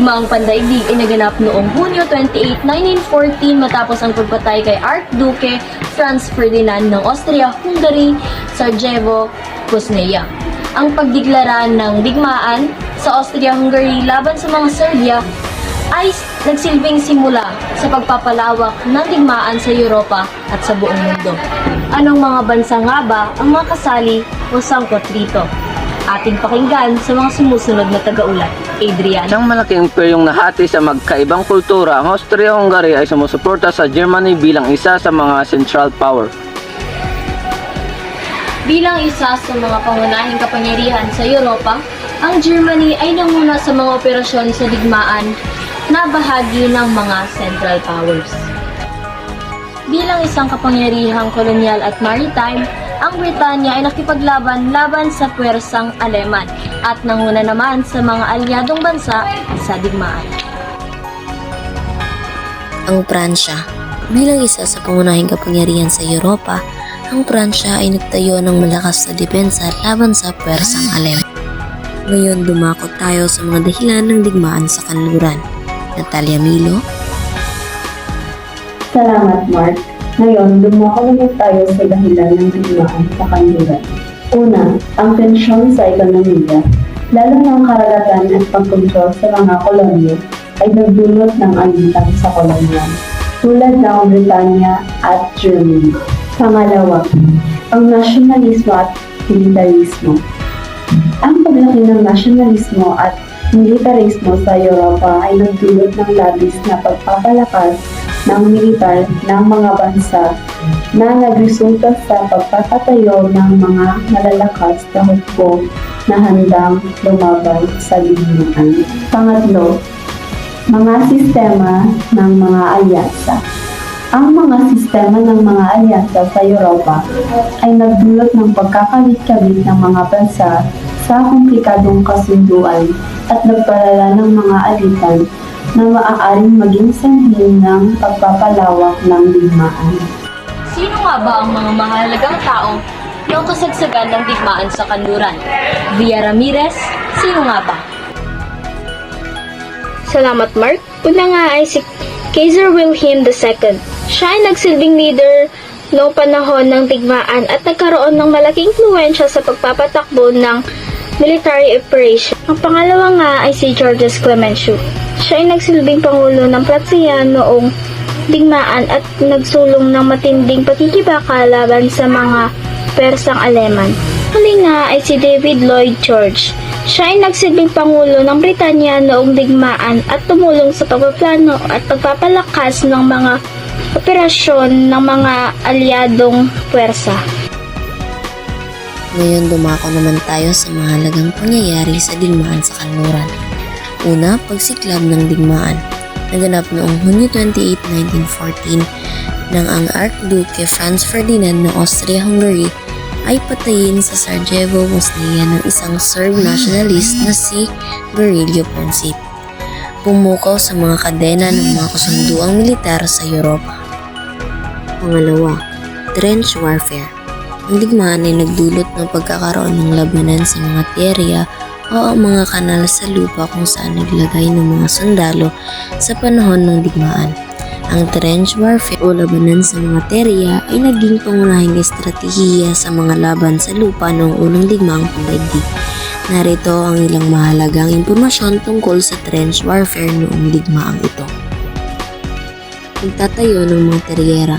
digmaang pandaigdig ay naganap noong Hunyo 28, 1914 matapos ang pagpatay kay Archduke Franz Ferdinand ng Austria-Hungary, Sarajevo, Bosnia. Ang pagdeklara ng digmaan sa Austria-Hungary laban sa mga Serbia ay nagsilbing simula sa pagpapalawak ng digmaan sa Europa at sa buong mundo. Anong mga bansa nga ba ang mga kasali o sangkot rito? Ating pakinggan sa mga sumusunod na tagaulat. Adrian. Isang malaking imperyong nahati sa magkaibang kultura, ang Austria-Hungary ay sumusuporta sa Germany bilang isa sa mga central power. Bilang isa sa mga pangunahing kapangyarihan sa Europa, ang Germany ay nanguna sa mga operasyon sa digmaan na bahagi ng mga Central Powers. Bilang isang kapangyarihang kolonyal at maritime, ang Britanya ay nakipaglaban laban sa puwersang Aleman at nanguna naman sa mga alyadong bansa sa digmaan. ang Pransya. Bilang isa sa pangunahing kapangyarihan sa Europa, ang Pransya ay nagtayo ng malakas na depensa laban sa pwersang Alem. Ngayon dumako tayo sa mga dahilan ng digmaan sa kanluran. Natalia Milo, Salamat, Mark. Ngayon, dumako naman tayo sa dahilan ng digmaan sa kanluran. Una, ang tensyon sa ekonomiya. Lalo na ang karagatan at pagkontrol sa mga kolonyo ay nagdulot ng alitan sa kolonyan, tulad ng Britanya at Germany. Pangalawa, ang nasyonalismo at militarismo. Ang paglaki ng nasyonalismo at militarismo sa Europa ay nagdulot ng labis na pagpapalakas ng militar ng mga bansa na nagresulta sa pagpapatayo ng mga malalakas na hukbo na handang lumaban sa digmaan. Pangatlo, mga sistema ng mga alyansa. Ang mga sistema ng mga alyansa sa Europa ay nagdulot ng pagkakabit-kabit ng mga bansa sa komplikadong kasunduan at nagpalala ng mga alitan na maaaring maging sanhi ng pagpapalawak ng digmaan. Sino nga ba ang mga mahalagang tao noong kasagsagan ng digmaan sa kanluran? Via Ramirez, sino nga ba? Salamat Mark. Una nga ay si Kaiser Wilhelm II. Siya ay nagsilbing leader noong panahon ng digmaan at nagkaroon ng malaking influensya sa pagpapatakbo ng military operation. Ang pangalawa nga ay si Georges Clemenceau. Siya ay nagsilbing pangulo ng Prusia noong digmaan at nagsulong ng matinding pakikibaka laban sa mga Persang Aleman. Huli nga ay si David Lloyd George. Siya ay nagsilbing Pangulo ng Britanya noong digmaan at tumulong sa pagpaplano at pagpapalakas ng mga operasyon ng mga alyadong puwersa. ngayon dumako naman tayo sa mahalagang pangyayari sa digmaan sa kanluran. Una, pagsiklab ng digmaan. Naganap noong Hunyo 28, 1914 nang ang Archduke Franz Ferdinand ng Austria-Hungary ay patayin sa Sarajevo, Bosnia ng isang Serb nationalist na si Virilio Princip. Pumukaw sa mga kadena ng mga kasunduang militar sa Europa. Pangalawa, trench warfare. Ang digmaan ay nagdulot ng pagkakaroon ng labanan sa mga terya o ang mga kanal sa lupa kung saan naglagay ng mga sundalo sa panahon ng digmaan. Ang trench warfare o labanan sa mga terya ay naging pangunahing estratehiya sa mga laban sa lupa noong unang digmaang pandaigdig. Narito ang ilang mahalagang impormasyon tungkol sa trench warfare noong digmaang ito. Pagtatayo ng mga teryera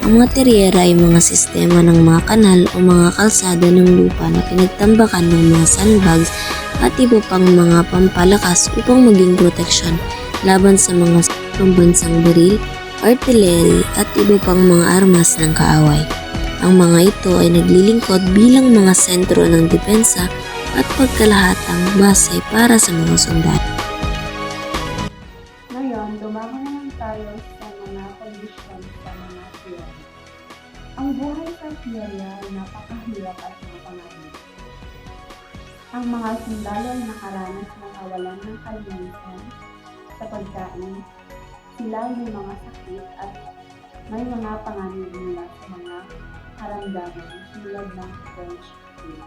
ang mga teryera ay mga sistema ng mga kanal o mga kalsada ng lupa na pinagtambakan ng mga sandbags at iba pang mga pampalakas upang maging proteksyon laban sa mga pambansang baril, artillery at iba pang mga armas ng kaaway. Ang mga ito ay naglilingkod bilang mga sentro ng depensa at pagkalahatang base para sa mga sundalo. Ngayon, dumako naman tayo sa mga kondisyon sa mga theory. Ang buhay sa theory ay napakahirap at mapanganib. Ang mga sundalo ay nakaranas ng kawalan ng kalinisan sa pagkain. Sila ay may mga sakit at may mga panganib mula sa mga karamdaman tulad ng French flu.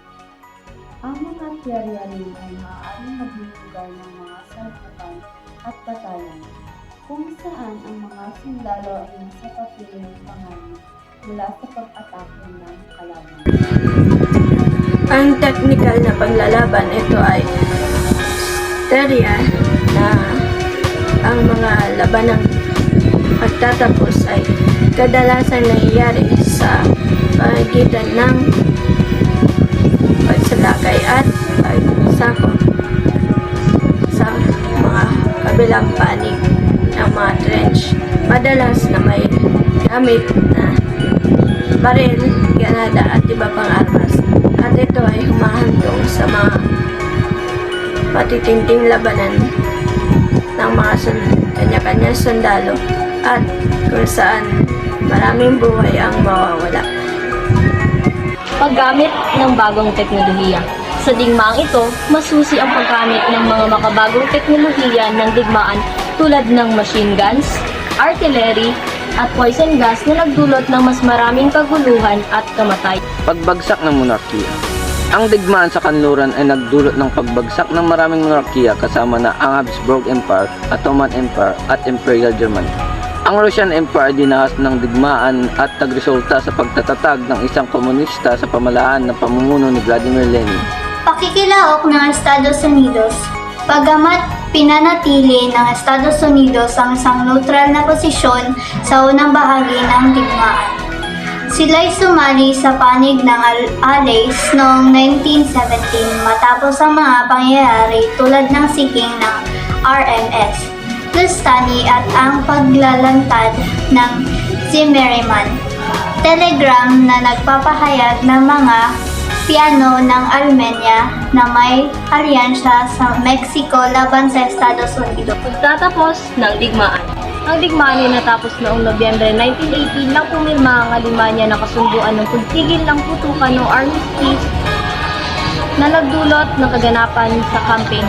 Ang mga theory rin ay maaaring magbubugal ng mga sarapatan at batayan, kung saan ang mga sundalo ay nasa papiling panganib mula sa pag-atake ng kalaban. Ang technical na paglalaban ito ay terya na ang mga labanang pagtatapos ay kadalasan nangyayari sa pagitan ng pagsalakay at pagsako sa mga kabilang panig ng mga trench. Madalas na may gamit na baril, ganada at iba pang armas. At ito ay humahantong sa mga patitinting labanan ng mga sun- kanya-kanya sundalo at kung saan maraming buhay ang mawawala. Paggamit ng bagong teknolohiya. Sa digmaang ito, masusi ang paggamit ng mga makabagong teknolohiya ng digmaan tulad ng machine guns, artillery, at poison gas na nagdulot ng mas maraming kaguluhan at kamatay. Pagbagsak ng monarkiya. Ang digmaan sa kanluran ay nagdulot ng pagbagsak ng maraming monarkiya kasama na ang Habsburg Empire, Ottoman Empire at Imperial Germany. Ang Russian Empire ay dinahas ng digmaan at nagresulta sa pagtatatag ng isang komunista sa pamalaan ng pamumuno ni Vladimir Lenin. Pakikilaok ng Estados Unidos Pagamat pinanatili ng Estados Unidos ang isang neutral na posisyon sa unang bahagi ng digmaan. Sila'y sumali sa panig ng Al- Allies noong 1917 matapos ang mga pangyayari tulad ng siking ng RMS, Lustani at ang paglalantad ng Zimmermann. Telegram na nagpapahayag ng mga piano ng Armenia na may alyansya sa Mexico laban sa Estados Unidos. Pagtatapos ng digmaan. Ang digmaan ay natapos noong Nobyembre 1918 nang pumirma ang Alemanya ng kasunduan ng pagtigil ng putukan o armistice na nagdulot ng kaganapan sa campaign